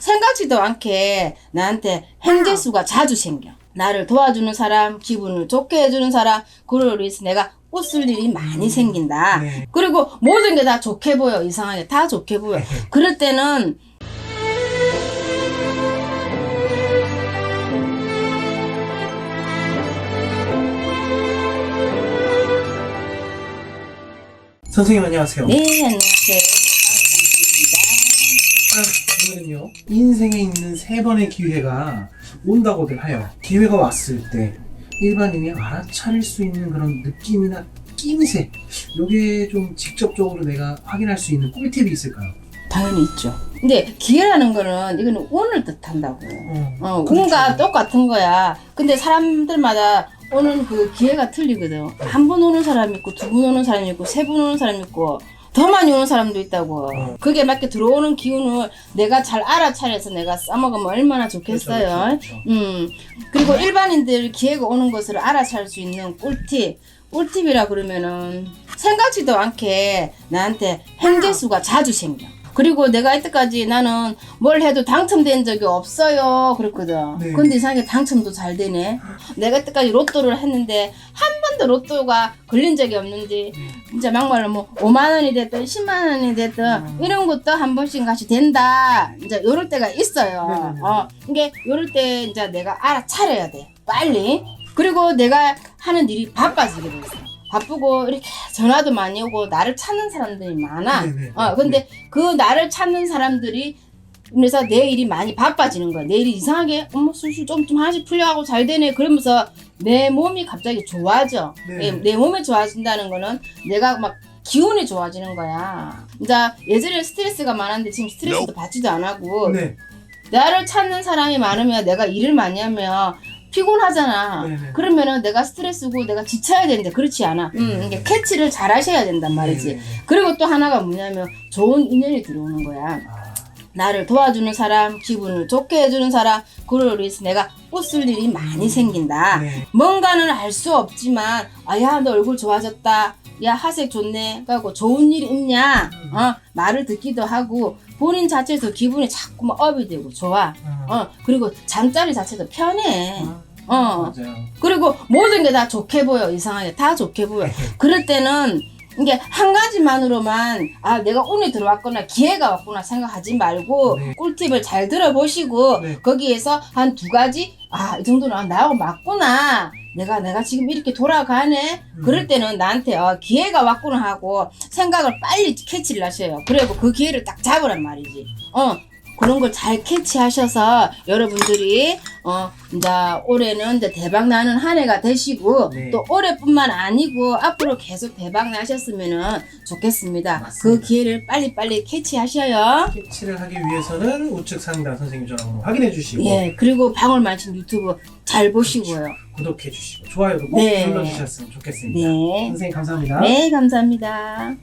생각지도 않게 나한테 행재수가 자주 생겨. 나를 도와주는 사람, 기분을 좋게 해주는 사람, 그걸 위해서 내가 웃을 일이 많이 생긴다. 네. 그리고 모든 게 다 좋게 보여. 이상하게 다 좋게 보여. 그럴 때는 선생님 안녕하세요. 네, 안녕하세요. 아, 오 늘은요 인생에 있는 세 번의 기회가 온다고들 하여 기회가 왔을 때 일반인이 알아차릴 수 있는 그런 느낌이나 끼임새 요게 좀 직접적으로 내가 확인할 수 있는 꿀팁이 있을까요? 당연히 있죠. 근데 기회라는 거는 이거는 운을 뜻한다고요. 어, 어, 그렇죠. 운과 똑같은 거야. 근데 사람들마다 오는 그 기회가 틀리거든. 한 번 오는 사람이 있고, 두 번 오는 사람이 있고, 세 번 오는 사람이 있고, 더 많이 오는 사람도 있다고. 어. 그게 맞게 들어오는 기운을 내가 잘 알아차려서 내가 써먹으면 얼마나 좋겠어요. 그렇죠, 그렇죠. 음. 그리고 일반인들 기회가 오는 것을 알아차릴 수 있는 꿀팁. 꿀팁이라 그러면은 생각지도 않게 나한테 행재수가 자주 생겨. 그리고 내가 이때까지 나는 뭘 해도 당첨된 적이 없어요. 그랬거든. 네. 근데 이상하게 당첨도 잘 되네. 내가 이때까지 로또를 했는데 한 번도 로또가 걸린 적이 없는데 진짜 막말로 뭐 5만 원이 됐든 10만 원이 됐든 음. 이런 것도 한 번씩 같이 된다. 이제 요럴 때가 있어요. 네네네. 어, 이게 요럴 때 이제 내가 알아차려야 돼. 빨리. 그리고 내가 하는 일이 바빠지게 돼 있어. 바쁘고 이렇게 전화도 많이 오고 나를 찾는 사람들이 많아. 네네. 어, 근데 그 나를 찾는 사람들이 그래서 내 일이 많이 바빠지는 거야. 내 일이 이상하게 어머 술술 좀 좀 하나씩 풀려가고 잘 되네. 그러면서 내 몸이 갑자기 좋아져. 네. 내, 내 몸이 좋아진다는 거는 내가 막 기운이 좋아지는 거야. 이제 예전에 스트레스가 많았는데 지금 스트레스도 받지도 안 하고 네. 나를 찾는 사람이 많으면 내가 일을 많이 하면 피곤하잖아. 네네. 그러면은 내가 스트레스고 내가 지쳐야 되는데 그렇지 않아. 음, 이게 캐치를 잘 하셔야 된단 말이지. 네네네. 그리고 또 하나가 뭐냐면 좋은 인연이 들어오는 거야. 아, 나를 도와주는 사람, 기분을 좋게 해주는 사람, 그걸 위해서 내가 웃을 일이 많이 생긴다. 네. 뭔가는 알 수 없지만, 아, 야, 너 얼굴 좋아졌다. 야, 하색 좋네. 그래갖고 좋은 일 있냐? 음. 어, 말을 듣기도 하고, 본인 자체에서 기분이 자꾸 막 업이 되고 좋아. 아, 어, 그리고 잠자리 자체도 편해. 아, 어, 맞아요. 그리고 모든 게 다 좋게 보여. 이상하게 다 좋게 보여. 그럴 때는 이게 한 가지만으로만 아 내가 운이 들어왔거나 기회가 왔구나 생각하지 말고 네. 꿀팁을 잘 들어보시고 네. 거기에서 한 두 가지 아 이 정도는 아, 나하고 맞구나 내가 내가 지금 이렇게 돌아가네 음. 그럴 때는 나한테 어, 기회가 왔구나 하고 생각을 빨리 캐치를 하셔요 그리고 그 기회를 딱 잡으란 말이지 어 그런 걸 잘 캐치하셔서 여러분들이 어 이제 올해는 이제 대박 나는 한 해가 되시고 네. 또 올해뿐만 아니고 앞으로 계속 대박 나셨으면은 좋겠습니다. 맞습니다. 그 기회를 빨리 빨리 캐치하셔요. 캐치를 하기 위해서는 우측 상단 선생님 전화번호 확인해 주시고 예 그리고 방울만신 유튜브 잘 보시고요. 구독해 주시고 좋아요도 꼭 네. 눌러주셨으면 좋겠습니다. 네. 선생님 감사합니다. 네 감사합니다.